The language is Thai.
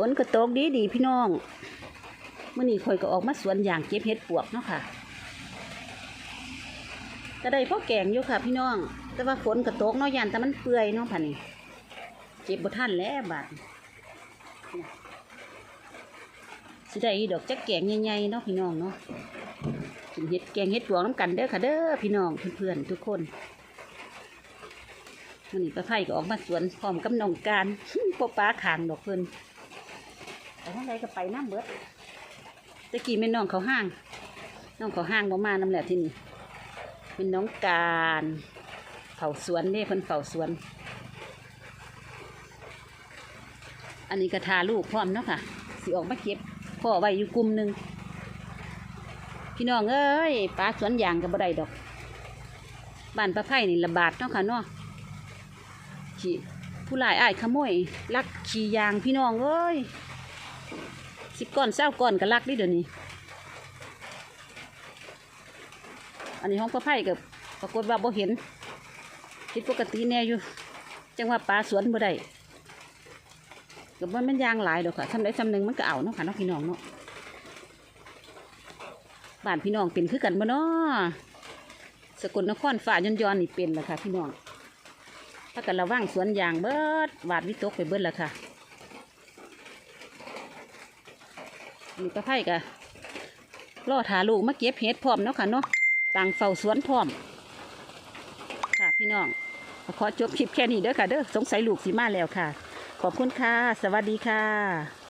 ฝนก็ตกดีดีพี่น้องเมื่อนี้ข่อยก็ออกมาสวนอย่างเก็บเห็ดปวกเนาะค่ะก็ได้พ่อแกงอยู่ค่ะ พี่น้อง แต่ว่าฝนก็ตกเนาะยันแต่มันเปื่อยเนาะผ่านี่เจ็บบ่ทันแล้วบาดสิได้ดอกจักแกงใหญ่ๆเนาะพี่น้องเนาะกินเห็ดแกงเห็ดปวกน้ำกันเด้อค่ะเด้อพี่น้องเพื่อนๆทุกคนวันนี้ป้าไผ่ก็ออกมาสวนพร้อมกับน้องการปป้าขางดอกเพิ่น ทางใดก็ไปน้ำเบิดตะกี้แม่นน้องเขาห้าง น้องเขาห้างบ่มานำแหละที่นี่เป็นน้องการเผาสวนเด้เพิ่นเผาสวน อันนี้กระทาลูกพร้อมเนาะค่ะ สิออกมาเก็บพ่อไว้อยู่กลุ่มหนึ่งพี่น้องเอ้ยปลาสวนยางกับบ่ได้ดอกบ้านปลาไผ่นี่ระบาดเนาะค่ะเนาะขี่ผู้หลายอ้ายขโมยลักขี่ยางพี่น้องเอ้ย สิบก้อนเศร้าก้อนก็ลักดิเดี๋ยวนี้ อันนี้ห้องปลาไผ่กับปรากฏว่าบ่เห็นผิดปกติแน่อยู่ จังว่าปลาสวนบ่ได้กับว่ามันยางหลายดอกค่ะทำได้ทำหนึ่งมันก็เอาเนาะค่ะเนาะพี่น้องเนาะบ้านพี่น้องเป็นคือกันบ่เนาะสกลนครฝ่ายอนยอนๆนี่เป็นแหละค่ะพี่น้องถ้ากันระว่างสวนยางเบิดวาดวิตกไปเบิดและค่ะ นี่ก็ไผ่กะรอถาลูกมาเก็บเห็ดพร้อมเนาะค่ะเนาะต่างเฝ้าสวนพร้อม ค่ะพี่น้องขอจบคลิปแค่นี้เด้อค่ะเด้อสงสัยลูกสีมาแล้วค่ะ ขอบคุณค่ะ สวัสดีค่ะ